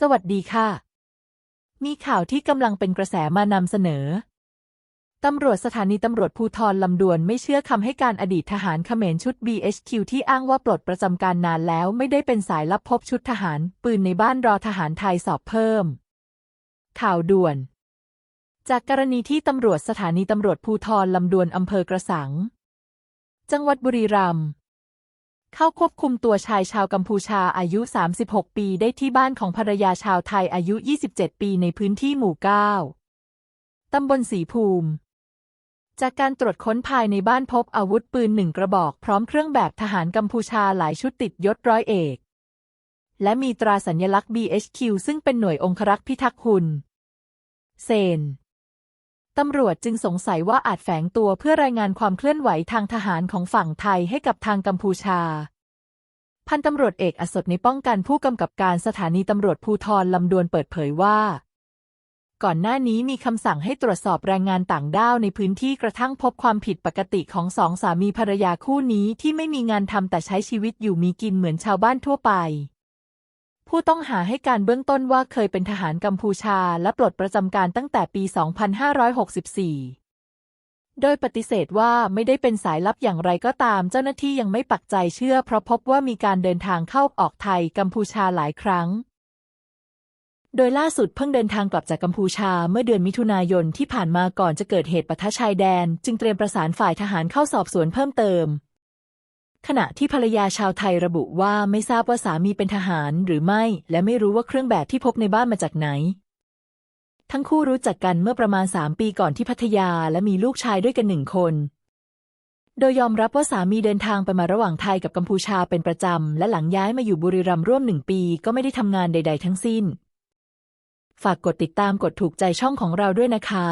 สวัสดีค่ะ มีข่าวที่กำลังเป็นกระแสมานำเสนอ ตำรวจสถานีตำรวจภูธรลำดวนไม่เชื่อคำให้การอดีตทหารเขมรชุด BHQ ที่อ้างว่าปลดประจำการนานแล้วไม่ได้เป็นสายลับพบชุดทหาร ปืนในบ้านรอทหารไทยสอบเพิ่ม ข่าวด่วน จากกรณีที่ตำรวจสถานีตำรวจภูธรลำดวนอำเภอกระสัง จังหวัดบุรีรัมย์ เข้าควบคุมตัวชายชาวกัมพูชาอายุ 36 ปีได้ที่บ้านของภรรยาชาวไทยอายุ 27 ปีในพื้นที่หมู่ 9 ตำบลสีภูมิ จากการตรวจค้นภายในบ้านพบอาวุธปืนหนึ่งกระบอกพร้อมเครื่องแบบทหารกัมพูชาหลายชุดติดยศร้อยเอก และมีตราสัญลักษณ์ BHQ ซึ่งเป็นหน่วยองครักษ์พิทักษ์คุณ เซน ตำรวจจึงสงสัยว่าอาจแฝงตัวเพื่อรายงานความเคลื่อนไหวทางทหารของฝั่งไทยให้กับทางกัมพูชา พันตำรวจเอกอสดในป้องกันผู้กำกับการสถานีตำรวจภูธรลำดวนเปิดเผยว่า ก่อนหน้านี้มีคำสั่งให้ตรวจสอบแรงงานต่างด้าวในพื้นที่กระทั่งพบความผิดปกติของสองสามีภรรยาคู่นี้ที่ไม่มีงานทำแต่ใช้ชีวิตอยู่มีกินเหมือนชาวบ้านทั่วไป ผู้ต้องหาให้การเบื้องต้นว่าเคยเป็นทหารกัมพูชาและปลดประจำการตั้งแต่ปี 2564 โดยปฏิเสธว่าไม่ได้เป็นสายลับอย่างไรก็ตาม เจ้าหน้าที่ยังไม่ปักใจเชื่อ เพราะพบว่ามีการเดินทางเข้าออกไทยกัมพูชาหลายครั้ง โดยล่าสุดเพิ่งเดินทางกลับจากกัมพูชาเมื่อเดือนมิถุนายนที่ผ่านมาก่อนจะเกิดเหตุปะทะชายแดน จึงเตรียมประสานฝ่ายทหารเข้าสอบสวนเพิ่มเติม ขณะที่ภรรยาชาวไทยระบุว่าไม่ทราบว่าสามีเป็นทหารหรือไม่ และไม่รู้ว่าเครื่องแบบที่พบในบ้านมาจากไหน ทั้งคู่รู้จักกันเมื่อประมาณ3ปีก่อนที่พัทยาและมีลูกชายด้วยกันหนึ่งคน โดยยอมรับว่าสามีเดินทางไปมาระหว่างไทยกับกัมพูชาเป็นประจำ และหลังย้ายมาอยู่บุรีรัมย์ร่วมหนึ่งปีก็ไม่ได้ทำงานใด ๆ ทั้งสิ้น ฝากกดติดตามกดถูกใจช่องของเราด้วยนะคะ